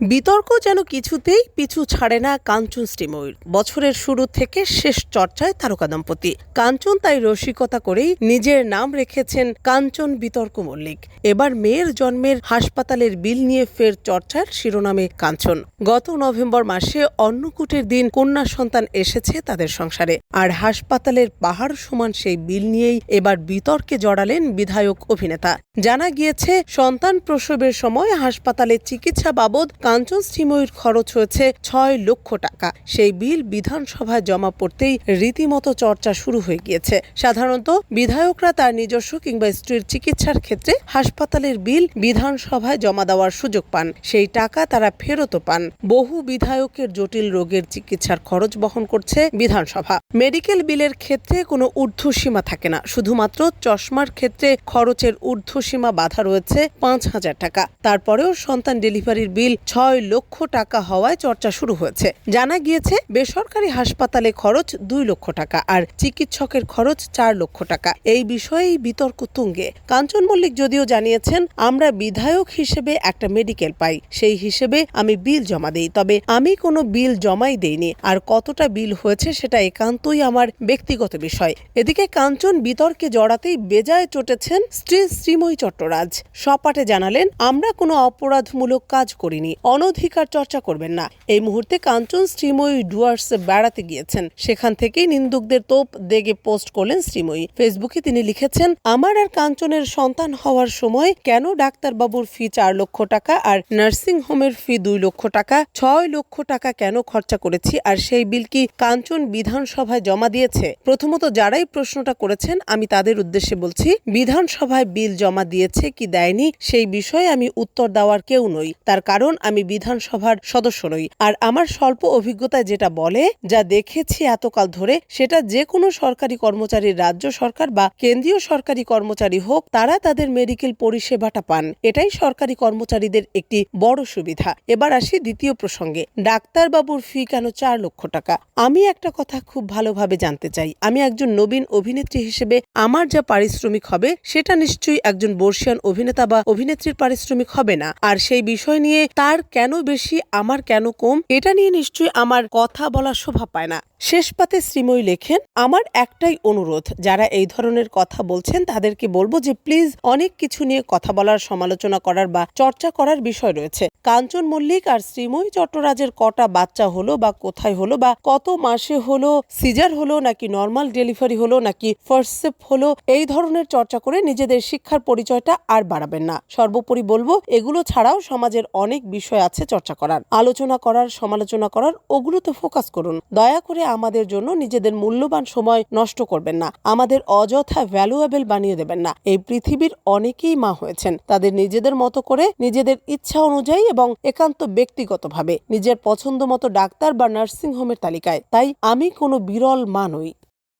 বিতর্ক যেন কিছুতেই পিছু ছাড়ে না কাঞ্চন শ্রীময়ীর। বছরের শুরু থেকে শেষ চর্চায় তারকা দম্পতি। কাঞ্চন তাই রসিকতা করেই নিজের নাম রেখেছেন কাঞ্চন বিতর্ক মল্লিক। এবার মেয়ের জন্মের হাসপাতালের বিল নিয়ে ফের চর্চার শিরোনামে কাঞ্চন। গত নভেম্বর মাসে অন্নকূটের দিন কন্যা সন্তান এসেছে তাদের সংসারে। আর হাসপাতালের পাহাড় সমান সেই বিল নিয়েই এবার বিতর্কে জড়ালেন বিধায়ক অভিনেতা। জানা গিয়েছে, সন্তান প্রসবের সময় হাসপাতালে চিকিৎসা বাবদ কাঞ্চন শ্রীময়ীর খরচ হয়েছে ছয় লক্ষ টাকা। সেই বিল বিধানসভায় জমা পড়তেই রীতিমতো চর্চা শুরু হয়ে গিয়েছে। সাধারণত বিধায়করা তার নিজস্ব কিংবা স্ত্রীর চিকিৎসার ক্ষেত্রে হাসপাতালের বিল বিধানসভায় জমা দেওয়ার সুযোগ পান। সেই টাকা তারা ফেরতও পান। বহু বিধায়কের জটিল রোগের চিকিৎসার খরচ বহন করছে বিধানসভা। মেডিকেল বিলের ক্ষেত্রে কোনো ঊর্ধ্বসীমা থাকে না। শুধুমাত্র চশমার ক্ষেত্রে খরচের ঊর্ধ্বসীমা বাধা রয়েছে পাঁচ হাজার টাকা। তারপরেও সন্তান ডেলিভারির বিল ছয় লক্ষ টাকা হওয়ায় চর্চা শুরু হয়েছে। জানা গিয়েছে, বেসরকারি হাসপাতালে খরচ দুই লক্ষ টাকা আর চিকিৎসকের খরচ চার লক্ষ টাকা। এই বিষয়েই বিতর্ক তুঙ্গে। কাঞ্চন মল্লিক যদিও জানিয়েছেন, আমরা বিধায়ক হিসেবে একটা মেডিকেল পাই, সেই হিসেবে আমি বিল জমা দেই, তবে আমি কোনো বিল জমাই দেইনি। আর কতটা বিল হয়েছে সেটা একান্তই আমার ব্যক্তিগত বিষয়। এদিকে কাঞ্চন বিতর্কে জড়াতেই বেজায় চটেছেন স্ত্রী শ্রীময়ী চট্টরাজ। সপাটে জানালেন, আমরা কোনো অপরাধমূলক কাজ করিনি। অনধিকার চর্চা করবেন না। এই মুহূর্তে কাঞ্চন শ্রীময়ী ডুয়ার্সে বেড়াতে গিয়েছেন। সেখান থেকেই নিন্দুকদের তোপ দেগে পোস্ট করলেন শ্রীময়ী। ফেসবুকে তিনি লিখেছেন, আমার আর কাঞ্চনের সন্তান হওয়ার সময় কেন ডাক্তারবাবুর ফি চার লক্ষ টাকা আর নার্সিং হোমের ফি দুই লক্ষ টাকা, ছয় লক্ষ টাকা কেন খরচা করেছি আর সেই বিল কি কাঞ্চন বিধানসভায় জমা দিয়েছে? প্রথমত যারাই প্রশ্নটা করেছেন, আমি তাদের উদ্দেশ্যে বলছি, বিধানসভায় বিল জমা দিয়েছে কি দেয়নি সেই বিষয়ে আমি উত্তর দেওয়ার কেউ নই। তার কারণ আমি বিধানসভার সদস্য নই। আর আমার স্বল্প অভিজ্ঞতায় যেটা বলে, যা দেখেছি এতকাল ধরে, সেটা যে কোনো সরকারি কর্মচারী, রাজ্য সরকার বা কেন্দ্রীয় সরকারি কর্মচারী হোক, তারা তাদের মেডিকেল পরিষেবাটা পান। এটাই সরকারি কর্মচারীদের একটি বড় সুবিধা। এবার আসি দ্বিতীয় প্রসঙ্গে। ডাক্তারবাবুর ফি কেন চার লক্ষ টাকা? আমি একটা কথা খুব ভালোভাবে জানতে চাই। আমি একজন নবীন অভিনেত্রী হিসেবে আমার যা পারিশ্রমিক হবে, সেটা নিশ্চয়ই একজন বর্ষিয়ান অভিনেতা বা অভিনেত্রীর পারিশ্রমিক হবে না। আর সেই বিষয় নিয়ে তার কেন বেশি, আমার কেন কম, এটা নিয়ে নিশ্চয়ই আমার কথা বলা শোভা পায় না। শেষ পাতে শ্রীময়ী লেখেন, আমার একটাই অনুরোধ, যারা এই ধরনের কথা বলছেন তাদেরকে বলব যে প্লিজ অনেক কিছু নিয়ে কথা বলার, সমালোচনা করার বা চর্চা করার বিষয় রয়েছে। কাঞ্চন মল্লিক আর শ্রীময়ী চট্টরাজের কটা বাচ্চা হলো বা কোথায় হলো বা কত মাসে হলো, সিজার হলো নাকি নর্মাল ডেলিভারি হলো নাকি ফার্স্টসেপ হলো, এই ধরনের চর্চা করে নিজেদের শিক্ষার পরিচয়টা আর বাড়াবেন না। সর্বোপরি বলব, এগুলো ছাড়াও সমাজের অনেক বিষয় আছে চর্চা করার। আলোচনা করার, সমালোচনা করার ওগুলোতে ফোকাস করুন। দয়া করে আমাদের জন্য নিজেদের মূল্যবান সময় নষ্ট করবেন না। আমাদের অযথা ভ্যালুয়েবল বানিয়ে দেবেন না। এই পৃথিবীর অনেকেই মা হয়েছেন। তাদের নিজেদের মতো করে নিজেদের ইচ্ছা অনুযায়ী এবং একান্ত ব্যক্তিগতভাবে নিজের পছন্দ মতো ডাক্তার বা নার্সিং হোমের তালিকায়। তাই আমি কোনো বিরল মা নই।